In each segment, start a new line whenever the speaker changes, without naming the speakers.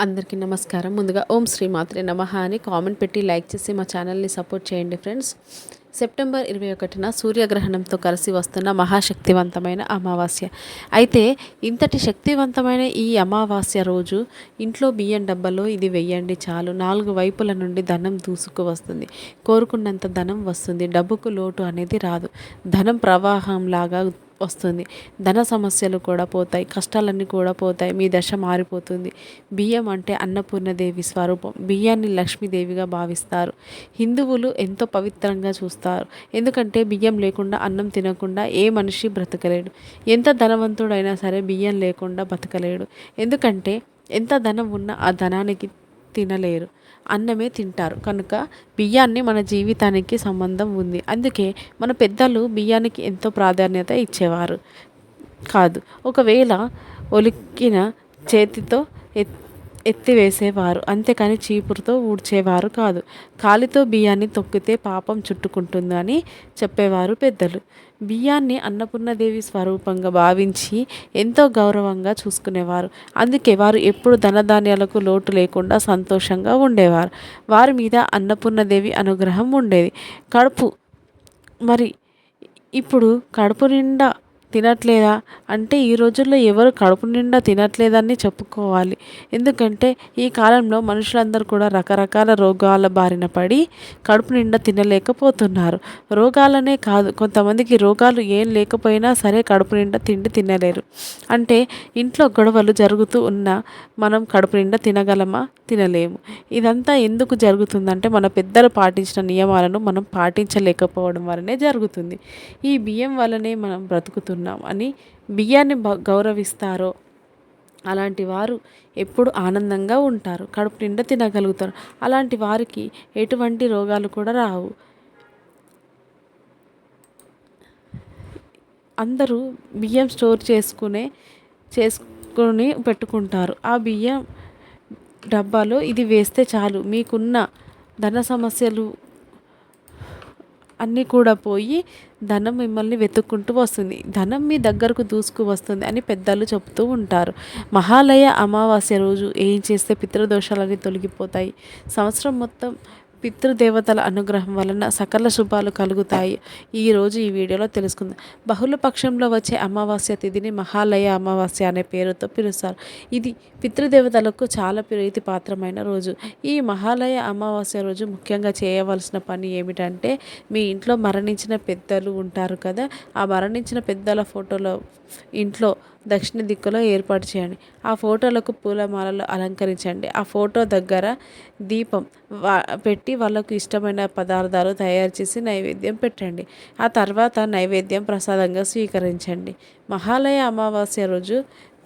అందరికీ నమస్కారం. ముందుగా ఓం శ్రీ మాత్రే నమ అని కామెంట్ పెట్టి లైక్ చేసి మా ఛానల్ని సపోర్ట్ చేయండి ఫ్రెండ్స్. సెప్టెంబర్ ఇరవై ఒకటిన సూర్యగ్రహణంతో కలిసి వస్తున్న మహాశక్తివంతమైన అమావాస్య. అయితే ఇంతటి శక్తివంతమైన ఈ అమావాస్య రోజు ఇంట్లో బియ్యం డబ్బాలో ఇది వెయ్యండి చాలు. నాలుగు వైపుల నుండి ధనం దూసుకు వస్తుంది. కోరుకున్నంత ధనం వస్తుంది. డబ్బుకు లోటు అనేది రాదు. ధనం ప్రవాహంలాగా వస్తుంది. ధన సమస్యలు కూడా పోతాయి. కష్టాలన్నీ కూడా పోతాయి. మీ దశ మారిపోతుంది. బియ్యం అంటే అన్నపూర్ణదేవి స్వరూపం. బియ్యాన్ని లక్ష్మీదేవిగా భావిస్తారు. హిందువులు ఎంతో పవిత్రంగా చూస్తారు. ఎందుకంటే బియ్యం లేకుండా అన్నం తినకుండా ఏ మనిషి బ్రతకలేడు. ఎంత ధనవంతుడైనా సరే బియ్యం లేకుండా బతకలేడు. ఎందుకంటే ఎంత ధనం ఉన్నా ఆ ధనానికి తినలేరు. అన్నమే తింటారు. కనుక బియ్యాన్ని మన జీవితానికి సంబంధం ఉంది. అందుకే మన పెద్దలు బియ్యానికి ఎంతో ప్రాధాన్యత ఇచ్చేవారు. కాదు ఒకవేళ ఒలికిన చేతితో ఎత్ ఎత్తివేసేవారు. అంతేకాని చీపురుతో ఊడ్చేవారు కాదు. కాలితో బియ్యాన్ని తొక్కితే పాపం చుట్టుకుంటుందని చెప్పేవారు పెద్దలు. బియ్యాన్ని అన్నపూర్ణదేవి స్వరూపంగా భావించి ఎంతో గౌరవంగా చూసుకునేవారు. అందుకే వారు ఎప్పుడు ధనధాన్యాలకు లోటు లేకుండా సంతోషంగా ఉండేవారు. వారి మీద అన్నపూర్ణదేవి అనుగ్రహం ఉండేది. కడుపు మరి ఇప్పుడు కడుపు నిండా తినట్లేదా? అంటే ఈ రోజుల్లో ఎవరు కడుపు నిండా తినట్లేదని చెప్పుకోవాలి. ఎందుకంటే ఈ కాలంలో మనుషులందరూ కూడా రకరకాల రోగాల బారిన పడి కడుపు నిండా తినలేకపోతున్నారు. రోగాలనే కాదు కొంతమందికి రోగాలు ఏం లేకపోయినా సరే కడుపు నిండా తిండి తినలేరు. అంటే ఇంట్లో గొడవలు జరుగుతూ ఉన్నా మనం కడుపు నిండా తినగలమా? తినలేము. ఇదంతా ఎందుకు జరుగుతుందంటే మన పెద్దలు పాటించిన నియమాలను మనం పాటించలేకపోవడం వలనే జరుగుతుంది. ఈ బియ్యం వల్లనే మనం బ్రతుకుతున్నాం. అని బియ్యాన్ని గౌరవిస్తారో అలాంటి వారు ఎప్పుడు ఆనందంగా ఉంటారు. కడుపు నిండా తినగలుగుతారు. అలాంటి వారికి ఎటువంటి రోగాలు కూడా రావు. అందరూ బియ్యం స్టోర్ చేసుకునే చేసుకొని పెట్టుకుంటారు. ఆ బియ్యం డబ్బాలో ఇది వేస్తే చాలు. మీకున్న ధన సమస్యలు అన్నీ కూడా పోయి ధనం మిమ్మల్ని వెతుక్కుంటూ వస్తుంది. ధనం మీ దగ్గరకు దూసుకు వస్తుంది అని పెద్దలు చెబుతూ ఉంటారు. మహాలయ అమావాస్య రోజు ఏం చేస్తే పితృదోషాలన్నీ తొలగిపోతాయి? సంవత్సరం మొత్తం పితృదేవతల అనుగ్రహం వలన సకల శుభాలు కలుగుతాయి. ఈరోజు ఈ వీడియోలో తెలుసుకుందాం. బహుళ పక్షంలో వచ్చే అమావాస్య తిథిని మహాలయ అమావాస్య అనే పేరుతో పిలుస్తారు. ఇది పితృదేవతలకు చాలా ప్రీతి పాత్రమైన రోజు. ఈ మహాలయ అమావాస్య రోజు ముఖ్యంగా చేయవలసిన పని ఏమిటంటే మీ ఇంట్లో మరణించిన పెద్దలు ఉంటారు కదా ఆ మరణించిన పెద్దల ఫోటోలో ఇంట్లో దక్షిణ దిక్కులో ఏర్పాటు చేయండి. ఆ ఫోటోలకు పూలమాలలు అలంకరించండి. ఆ ఫోటో దగ్గర దీపం పెట్టి వాళ్ళకు ఇష్టమైన పదార్థాలు తయారు చేసి నైవేద్యం పెట్టండి. ఆ తర్వాత నైవేద్యం ప్రసాదంగా స్వీకరించండి. మహాలయ అమావాస్య రోజు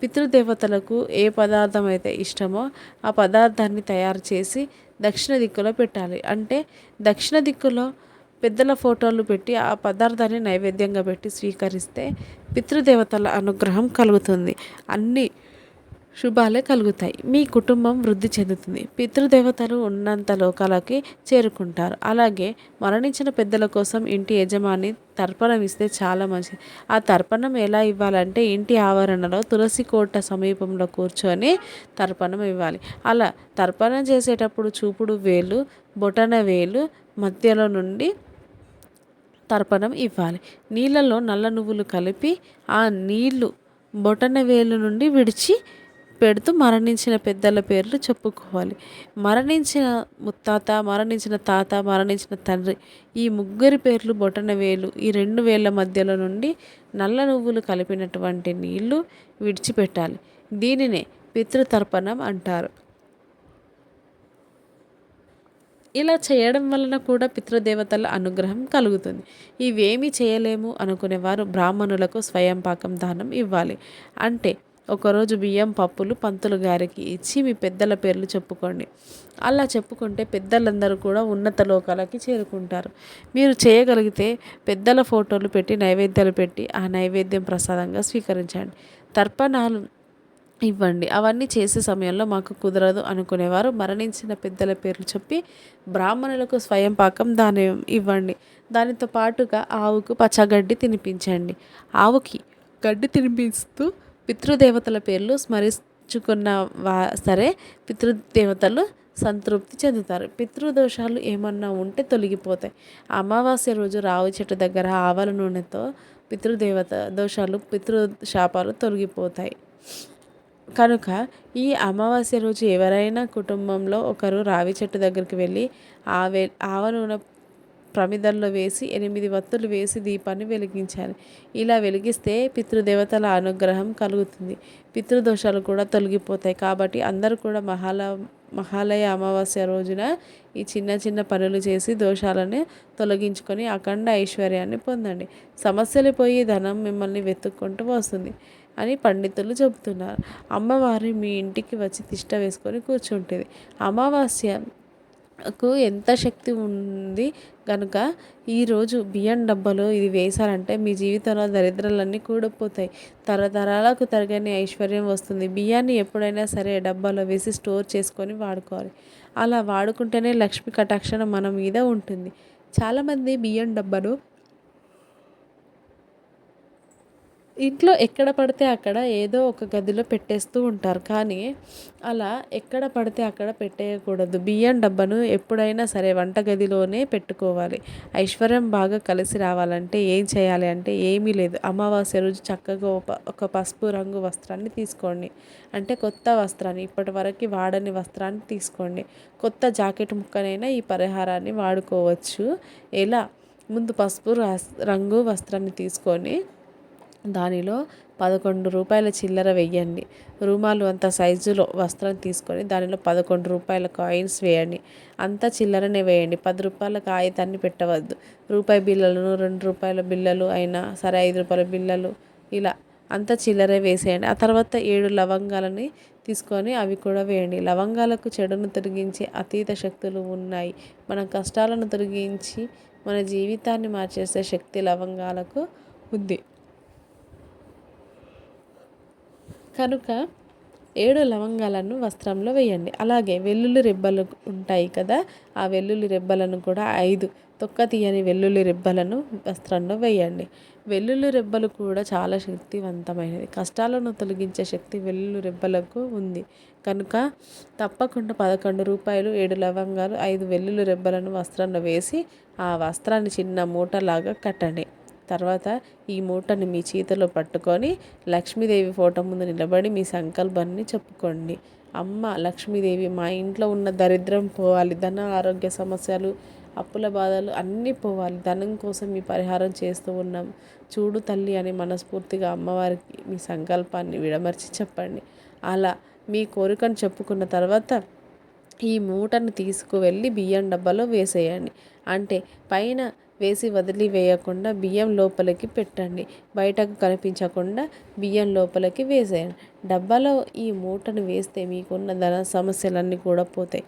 పితృదేవతలకు ఏ పదార్థం అయితే ఇష్టమో ఆ పదార్థాన్ని తయారు చేసి దక్షిణ దిక్కులో పెట్టాలి. అంటే దక్షిణ దిక్కులో పెద్దల ఫోటోలు పెట్టి ఆ పదార్థాన్ని నైవేద్యంగా పెట్టి స్వీకరిస్తే పితృదేవతల అనుగ్రహం కలుగుతుంది. అన్ని శుభాలే కలుగుతాయి. మీ కుటుంబం వృద్ధి చెందుతుంది. పితృదేవతలు ఉన్నంత లోకాలకి చేరుకుంటారు. అలాగే మరణించిన పెద్దల కోసం ఇంటి యజమాని తర్పణం ఇస్తే చాలా మంచిది. ఆ తర్పణం ఎలా ఇవ్వాలంటే ఇంటి ఆవరణలో తులసి కోట సమీపంలో కూర్చొని తర్పణం ఇవ్వాలి. అలా తర్పణం చేసేటప్పుడు చూపుడు వేలు బొటన వేలు మధ్యలో నుండి తర్పణం ఇవ్వాలి. నీళ్ళలో నల్ల నువ్వులు కలిపి ఆ నీళ్ళు బొటన వేలు నుండి విడిచి పెడుతూ మరణించిన పెద్దల పేర్లు చెప్పుకోవాలి. మరణించిన ముత్తాత మరణించిన తాత మరణించిన తండ్రి ఈ ముగ్గురి పేర్లు బొటన వేలు. ఈ రెండు వేల మధ్యలో నుండి నల్ల నువ్వులు కలిపినటువంటి నీళ్ళు విడిచిపెట్టాలి. దీనినే పితృతర్పణం అంటారు. ఇలా చేయడం వలన కూడా పితృదేవతల అనుగ్రహం కలుగుతుంది. ఇవేమీ చేయలేము అనుకునేవారు బ్రాహ్మణులకు స్వయం పాకం దానం ఇవ్వాలి. అంటే ఒకరోజు బియ్యం పప్పులు పంతులు గారికి ఇచ్చి మీ పెద్దల పేర్లు చెప్పుకోండి. అలా చెప్పుకుంటే పెద్దలందరూ కూడా ఉన్నత లోకాలకి చేరుకుంటారు. మీరు చేయగలిగితే పెద్దల ఫోటోలు పెట్టి నైవేద్యాలు పెట్టి ఆ నైవేద్యం ప్రసాదంగా స్వీకరించండి. తర్పణాలు ఇవ్వండి. అవన్నీ చేసే సమయంలో మాకు కుదరదు అనుకునేవారు. మరణించిన పెద్దల పేర్లు చెప్పి బ్రాహ్మణులకు స్వయం పాకం దాని ఇవ్వండి. దానితో పాటుగా ఆవుకు పచ్చగడ్డి తినిపించండి. ఆవుకి గడ్డి తినిపిస్తూ పితృదేవతల పేర్లు స్మరించుకున్న వా సరే పితృదేవతలు సంతృప్తి చెందుతారు. పితృదోషాలు ఏమన్నా ఉంటే తొలగిపోతాయి. అమావాస్య రోజు రావి చెట్టు దగ్గర ఆవల నూనెతో పితృదేవత దోషాలు పితృ శాపాలు తొలగిపోతాయి. కనుక ఈ అమావాస్య రోజు ఎవరైనా కుటుంబంలో ఒకరు రావి చెట్టు దగ్గరికి వెళ్ళి ఆవే ఆవ నూనె ప్రమిదల్లో వేసి ఎనిమిది వత్తులు వేసి దీపాన్ని వెలిగించాలి. ఇలా వెలిగిస్తే పితృదేవతల అనుగ్రహం కలుగుతుంది. పితృదోషాలు కూడా తొలగిపోతాయి. కాబట్టి అందరూ కూడా మహాల మహాలయ అమావాస్య రోజున ఈ చిన్న చిన్న పనులు చేసి దోషాలను తొలగించుకొని అఖండ ఐశ్వర్యాన్ని పొందండి. సమస్యలు పోయి ధనం మిమ్మల్ని వెతుక్కుంటూ వస్తుంది. అని పండితులు చెబుతున్నారు. అమ్మవారి మీ ఇంటికి వచ్చి తిష్ట వేసుకొని కూర్చుంటుంది. అమావాస్య కు ఎంత శక్తి ఉంది కనుక ఈరోజు బియ్యం డబ్బాలో ఇది వేశారంటే మీ జీవితంలో దరిద్రాలన్నీ కూడిపోతాయి. తరతరాలకు తరగని ఐశ్వర్యం వస్తుంది. బియ్యాన్ని ఎప్పుడైనా సరే డబ్బాలో వేసి స్టోర్ చేసుకొని వాడుకోవాలి. అలా వాడుకుంటేనే లక్ష్మి కటాక్షణ మన మీద ఉంటుంది. చాలామంది బియ్యం డబ్బాను ఇంట్లో ఎక్కడ పడితే అక్కడ ఏదో ఒక గదిలో పెట్టేస్తూ ఉంటారు. కానీ అలా ఎక్కడ పడితే అక్కడ పెట్టేయకూడదు. బియ్యం డబ్బాను ఎప్పుడైనా సరే వంటగదిలోనే పెట్టుకోవాలి. ఐశ్వర్యం బాగా కలిసి రావాలంటే ఏం చేయాలి అంటే ఏమీ లేదు. అమావాస్య రోజు చక్కగా ఒక పసుపు రంగు వస్త్రాన్ని తీసుకోండి. అంటే కొత్త వస్త్రాన్ని ఇప్పటి వరకు వాడని వస్త్రాన్ని తీసుకోండి. కొత్త జాకెట్ ముక్కనైనా ఈ పరిహారాన్ని వాడుకోవచ్చు. ఎలా? ముందు పసుపు రంగు వస్త్రాన్ని తీసుకొని దానిలో పదకొండు రూపాయల చిల్లర వెయ్యండి. రూమాలు అంత సైజులో వస్త్రం తీసుకొని దానిలో పదకొండు రూపాయల కాయిన్స్ వేయండి. అంత చిల్లరనే వేయండి. పది రూపాయల కాగితాన్ని పెట్టవద్దు. రూపాయి బిల్లలను రెండు రూపాయల బిల్లలు అయినా సరే ఐదు రూపాయల బిల్లలు ఇలా అంత చిల్లరే వేసేయండి. ఆ తర్వాత ఏడు లవంగాలని తీసుకొని అవి కూడా వేయండి. లవంగాలకు చెడును తొలగించే అతీత శక్తులు ఉన్నాయి. మన కష్టాలను తొలగించి మన జీవితాన్ని మార్చేసే శక్తి లవంగాలకు ఉంది. కనుక ఏడు లవంగాలను వస్త్రంలో వేయండి. అలాగే వెల్లుల్లి రెబ్బలు ఉంటాయి కదా ఆ వెల్లుల్లి రెబ్బలను కూడా ఐదు తొక్క తీయని వెల్లుల్లి రెబ్బలను వస్త్రంలో వేయండి. వెల్లుల్లి రెబ్బలు కూడా చాలా శక్తివంతమైనది కష్టాలను తొలగించే శక్తి వెల్లుల్లి రెబ్బలకు ఉంది. కనుక తప్పకుండా పదకొండు రూపాయలు ఏడు లవంగాలు ఐదు వెల్లుల్లి రెబ్బలను వస్త్రంలో వేసి ఆ వస్త్రాన్ని చిన్న మూటలాగా కట్టండి. తర్వాత ఈ మూటని మీ చేతిలో పట్టుకొని లక్ష్మీదేవి ఫోటో ముందు నిలబడి మీ సంకల్పాన్ని చెప్పుకోండి. అమ్మ లక్ష్మీదేవి మా ఇంట్లో ఉన్న దరిద్రం పోవాలి ధన ఆరోగ్య సమస్యలు అప్పుల బాధలు అన్నీ పోవాలి. ధనం కోసం మీ పరిహారం చేస్తూ ఉన్నాం. చూడు తల్లి అని మనస్ఫూర్తిగా అమ్మవారికి మీ సంకల్పాన్ని విడమర్చి చెప్పండి. అలా మీ కోరికను చెప్పుకున్న తర్వాత ఈ మూటను తీసుకువెళ్ళి బియ్యం డబ్బాలో వేసేయండి. అంటే పైన వేసి వదిలివేయకుండా బియ్యం లోపలికి పెట్టండి. బయటకు కనిపించకుండా బియ్యం లోపలికి వేసేయండి. డబ్బాలో ఈ మూటను వేస్తే మీకున్న ధన సమస్యలన్నీ కూడా పోతాయి.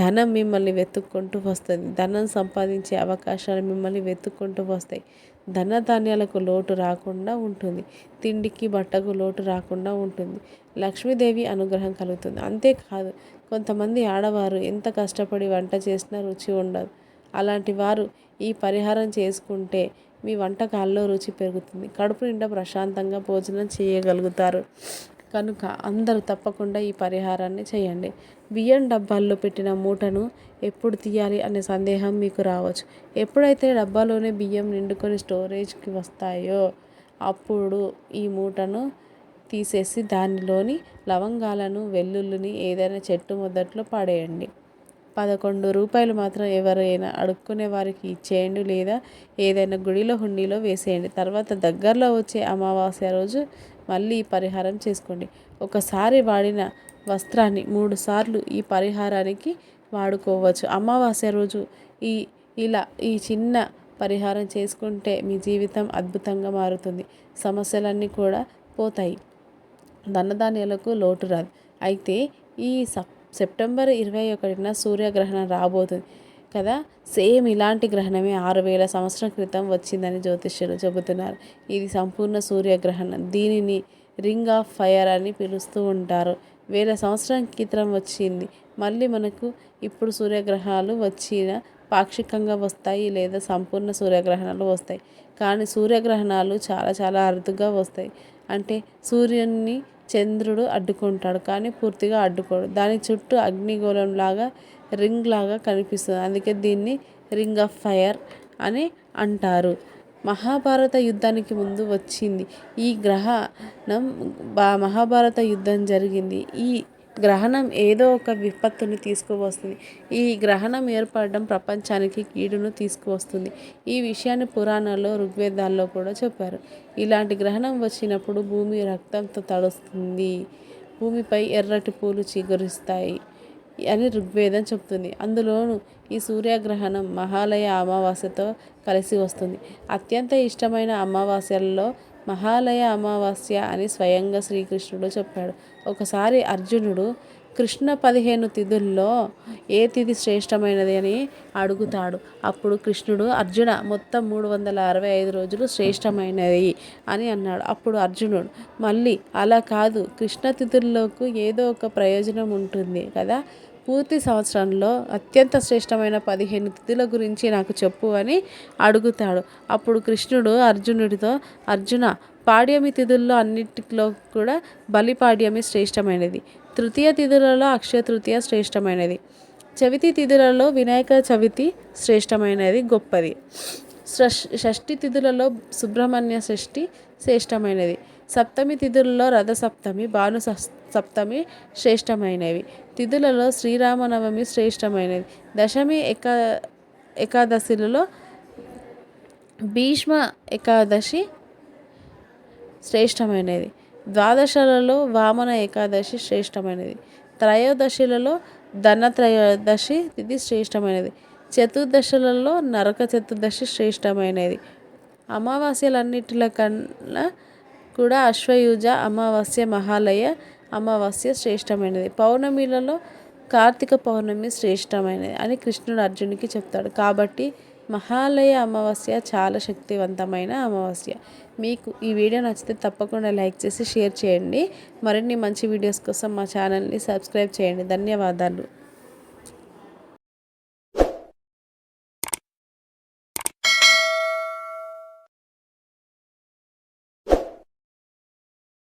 ధనం మిమ్మల్ని వెతుక్కుంటూ వస్తుంది. ధనం సంపాదించే అవకాశాలు మిమ్మల్ని వెతుక్కుంటూ వస్తాయి. ధన ధాన్యాలకు లోటు రాకుండా ఉంటుంది. తిండికి బట్టకు లోటు రాకుండా ఉంటుంది. లక్ష్మీదేవి అనుగ్రహం కలుగుతుంది. అంతేకాదు కొంతమంది ఆడవారు ఎంత కష్టపడి వంట చేసినా రుచి ఉండదు. అలాంటి వారు ఈ పరిహారం చేసుకుంటే మీ వంటకాల్లో రుచి పెరుగుతుంది. కడుపు నిండా ప్రశాంతంగా భోజనం చేయగలుగుతారు. కనుక అందరూ తప్పకుండా ఈ పరిహారాన్ని చేయండి. బియ్యం డబ్బాల్లో పెట్టిన మూటను ఎప్పుడు తీయాలి అనే సందేహం మీకు రావచ్చు. ఎప్పుడైతే డబ్బాలోనే బియ్యం నిండుకొని స్టోరేజ్కి వస్తాయో అప్పుడు ఈ మూటను తీసేసి దానిలోని లవంగాలను వెల్లుల్లిని ఏదైనా చెట్టు మొదట్లో పడేయండి. పదకొండు రూపాయలు మాత్రం ఎవరైనా అడుక్కునే వారికి ఇచ్చేయండి లేదా ఏదైనా గుడిలో హుండీలో వేసేయండి. తర్వాత దగ్గరలో వచ్చే అమావాస్య రోజు మళ్ళీ పరిహారం చేసుకోండి. ఒకసారి వాడిన వస్త్రాన్ని మూడు సార్లు ఈ పరిహారానికి వాడుకోవచ్చు. అమావాస్య రోజు ఈ ఇలా ఈ చిన్న పరిహారం చేసుకుంటే మీ జీవితం అద్భుతంగా మారుతుంది. సమస్యలన్నీ కూడా పోతాయి. ధనధాన్యాలకు లోటు రాదు. అయితే ఈ సప్ సెప్టెంబర్ ఇరవై ఒకటిన సూర్యగ్రహణం రాబోతుంది కదా. సేమ్ ఇలాంటి గ్రహణమే ఆరు వేల సంవత్సరం క్రితం వచ్చిందని జ్యోతిష్యులు చెబుతున్నారు. ఇది సంపూర్ణ సూర్యగ్రహణం. దీనిని రింగ్ ఆఫ్ ఫైర్ అని పిలుస్తూ ఉంటారు. వేల సంవత్సరం క్రితం వచ్చింది. మళ్ళీ మనకు ఇప్పుడు సూర్యగ్రహాలు వచ్చిన పాక్షికంగా వస్తాయి లేదా సంపూర్ణ సూర్యగ్రహణాలు వస్తాయి. కానీ సూర్యగ్రహణాలు చాలా చాలా అరుదుగా వస్తాయి. అంటే సూర్యుని చంద్రుడు అడ్డుకుంటాడు కానీ పూర్తిగా అడ్డుకోడు. దాని చుట్టూ అగ్నిగోళం లాగా రింగ్ లాగా కనిపిస్తుంది. అందుకే దీన్ని రింగ్ ఆఫ్ ఫైర్ అని అంటారు. మహాభారత యుద్ధానికి ముందు వచ్చింది. ఈ గ్రహణం మహాభారత యుద్ధం జరిగింది. ఈ గ్రహణం ఏదో ఒక విపత్తుని తీసుకువస్తుంది. ఈ గ్రహణం ఏర్పడడం ప్రపంచానికి కీడును తీసుకువస్తుంది. ఈ విషయాన్ని పురాణాల్లో ఋగ్వేదాల్లో కూడా చెప్పారు. ఇలాంటి గ్రహణం వచ్చినప్పుడు భూమి రక్తంతో తడుస్తుంది. భూమిపై ఎర్రటి పూలు చిగురిస్తాయి అని ఋగ్వేదం చెప్తుంది అందులోనూ ఈ సూర్యగ్రహణం మహాలయ అమావాస్యతో కలిసి వస్తుంది. అత్యంత ఇష్టమైన అమావాస్యల్లో మహాలయ అమావాస్య అని స్వయంగా శ్రీకృష్ణుడు చెప్పాడు. ఒకసారి అర్జునుడు కృష్ణ పదిహేను తిథుల్లో ఏ తిథి శ్రేష్టమైనది? అని అడుగుతాడు. అప్పుడు కృష్ణుడు అర్జున మొత్తం మూడు వందల అరవై ఐదు రోజులు శ్రేష్టమైనది అని అన్నాడు. అప్పుడు అర్జునుడు మళ్ళీ అలా కాదు. కృష్ణ తిథుల్లోకి ఏదో ఒక ప్రయోజనం ఉంటుంది కదా? పూర్తి సంవత్సరంలో అత్యంత శ్రేష్టమైన పదిహేను తిథుల గురించి నాకు చెప్పు అని అడుగుతాడు. అప్పుడు కృష్ణుడు అర్జునుడితో అర్జున పాడ్యమి తిథుల్లో అన్నిటిలో కూడా బలిపాడ్యమి శ్రేష్టమైనది. తృతీయ తిథులలో అక్షయ తృతీయ శ్రేష్టమైనది. చవితి తిథులలో వినాయక చవితి శ్రేష్టమైనది గొప్పది. షష్ఠి తిథులలో సుబ్రహ్మణ్య షష్ఠి శ్రేష్టమైనది. సప్తమి తిథులలో రథసప్తమి భాను సప్తమి శ్రేష్టమైనవి. తిథులలో శ్రీరామనవమి శ్రేష్టమైనది. దశమి ఏకా ఏకాదశిలలో భీష్మ ఏకాదశి శ్రేష్టమైనది. ద్వాదశలలో వామన ఏకాదశి శ్రేష్టమైనది. త్రయోదశిలలో ధన త్రయోదశి ఇది శ్రేష్టమైనది. చతుర్దశలలో నరక చతుర్దశి శ్రేష్టమైనది. అమావాస్యలన్నిటిల కన్నా కూడా అశ్వయుజ అమావాస్య మహాలయ అమావాస్య శ్రేష్టమైనది. పౌర్ణమిలలో కార్తీక పౌర్ణమి శ్రేష్టమైనది అని కృష్ణుడు అర్జునికి చెప్తాడు. కాబట్టి మహాలయ అమావాస్య చాలా శక్తివంతమైన అమావాస్య. మీకు ఈ వీడియో నచ్చితే తప్పకుండా లైక్ చేసి షేర్ చేయండి. మరిన్ని మంచి వీడియోస్ కోసం మా ఛానల్ని సబ్స్క్రైబ్ చేయండి. ధన్యవాదాలు.